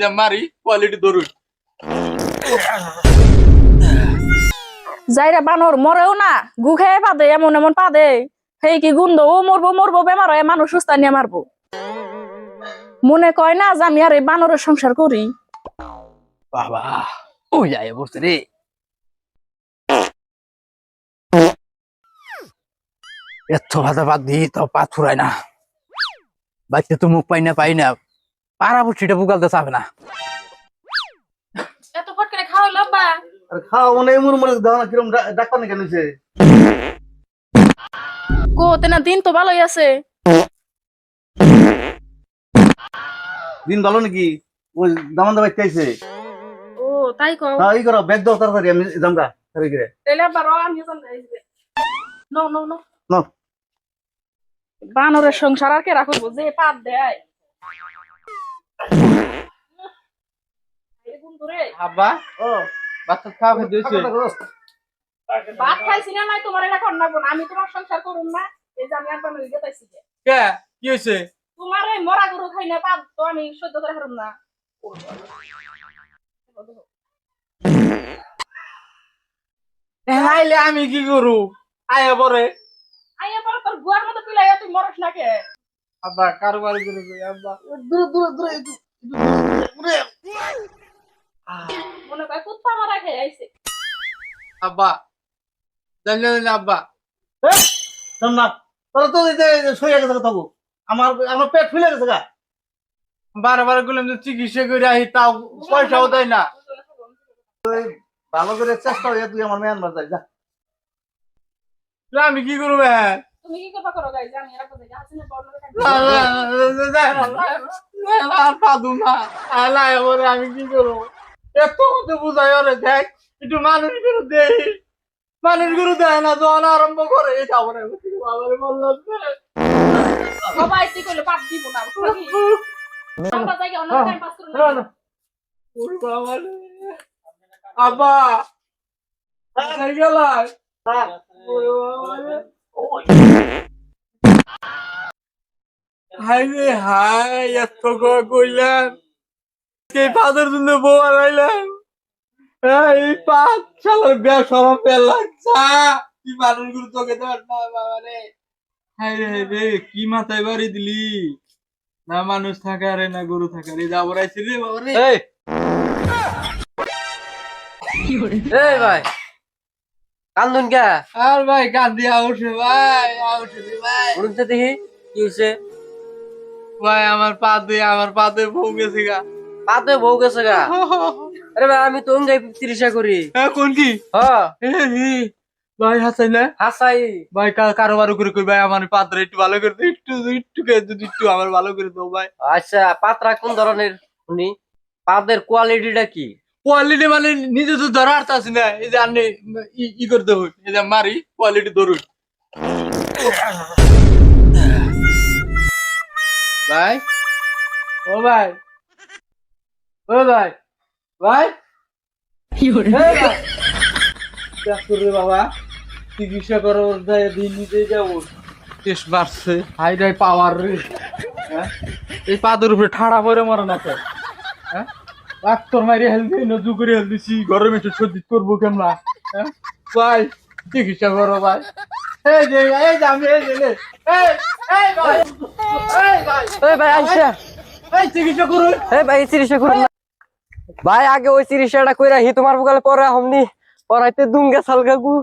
এটা মারি কোয়ালিটি ধরুন। যাইরা বানর মরেও না গু খেয়ে পাদে এমন এমন পাদে সেই কি গুন্দ ও মরবো মরবো বেমার হয় মানুষ সুস্থ নিয়ে মারবো। মনে কয় না যে আমি আর এই বানরের সংসার করি? বাবা ও যায় বসে রে। এত ভাতা বাদ তো পা না। বাচ্চা তো মুখ পাই না পাই না। পাড়া বুটিটা বুকালতে চাবে না। এত ফট করে খাওয়া লব্বা আর খাওয়া মানে এমন মনে দাও না কিরম ডাক্তার না কেন হইছে? কো তেনা দিন তো ভালোই আছে। দিন ভালো নাকি? ওই দামান দাবাই চাইছে ও তাই কও। হ্যাঁ এই করো ব্যাগ দাও তাড়াতাড়ি আমি জামগা তাড়াতাড়ি করে। তাহলে আবার র, আমি নো নো নো নাও। বানরের সংসার আর কে রাখব যে পাত দেয়। আব্বা? ও বাচ্চা খাওয়া খেতে হয়েছে টাকা দাও। ভাত খাইছি না নাই তোমার এটা কর না আমি তোমার সংসার করুম না এই যে আমি একবার নই গেতাইছি যে। কে? কি হয়েছে তোমার এই মরা গরু খাই না পাত তো আমি সহ্য করে হারুম না। হাইলে আমি কি করু? আয়া পরে। আইয়া পরে তোর গুয়ার মতো পিলাইয়া তুই মরস না কে? আব্বা কারোবার করে কই আব্বা দূরে দূরে দূরে একটু মনে করে কুত্তা মারা খেয়ে আইছে আব্বা জানলে জানলে আব্বা গেছে আমার আমার পেট ফুলে গেছে গা বারবার গুলাম যে চিকিৎসা করে আহি তাও পয়সাও দেয় না ভালো করে চেষ্টা হয়ে তুই আমার মেয়ানমার যাই যা আমি কি করব হ্যাঁ তুমি কি করবা করো গাইজ আমি এরা কোথায় হাসিনে বর্ণনা আর পাদু না আলাই ওরে আমি কি করব এত মতো বুঝাই ওরে দেখ একটু মানুষগুলো দেই মানুষগুলো দেয় না যখন আরম্ভ করে এটা আমার বাবারে বললাম সবাই তুই করলে পাপ দিব না বুঝলি কি? আমরা যাই অন্য টাইম পাস করুন না, না। ওর বাবারে আব্বা কোথায় গেলাই হ্যাঁ। ওরে বাবারে হাই রে হাই এত কইলাম এই পাদের জন্য বউ আনাইলাম এই পাঁচ সালের বিয়া সরম পেল লাগছা। কি মানুষগুলো তোকে দেওয়ার না বাবা রে। হাই রে রে কি মাথায় বাড়ি দিলি? না মানুষ থাকে আরে না গরু থাকে রে যাব রাইছি রে বাবা রে। এই। ভাই কান্দুন কে? আর ভাই কান্দি আউসে ভাই আউসে রে ভাই। উড়তে দেখি কি হয়েছে ভাই আমার পা দিয়ে আমার পা দিয়ে বউ গেছে গা। পাতে বউ গেছে গা। আরে ভাই আমি তো অঙ্গাই তিরিশা করি। হ্যাঁ, কোন কি? হ্যাঁ ভাই হাসাই না? হাসাই। ভাই কারোবার করে কই ভাই আমার পাত্র একটু ভালো করে একটু একটু কে যদি একটু আমার ভালো করে দাও ভাই। আচ্ছা পাত্রা কোন ধরনের উনি? পাদের কোয়ালিটিটা কি? কোয়ালিটি মানে নিজে তো ধরা আর আছে না এই যে আপনি ই- ই করতে হই এই যে মারি কোয়ালিটি ধরুন। ভাই? ও ভাই। ও ভাই। ভাই? তোর বাবা। চিকিৎসা করো ওর দিন নিতে যাব। টেস্ট বাড়ছে। হাই রাই পাওয়ার রে। হ্যাঁ? এই পাদের উপরে ঠাড়া পরে মরে না তো হ্যাঁ? ডাক্তার মারি হেলদি নজু করে হেলদিছি গরমে একটু সর্দি করব কেমন হ্যাঁ? ভাই চিকিৎসা করো ভাই। এই যে এই যে আমি এই যে। এই! ভাই ভাই। চিকিৎসা করুন। ভাই আগে ওই চিকিৎসাটা কইরা হি তোমার বুকালে পরে হমনি পরাইতে দুঙ্গে সালগা গু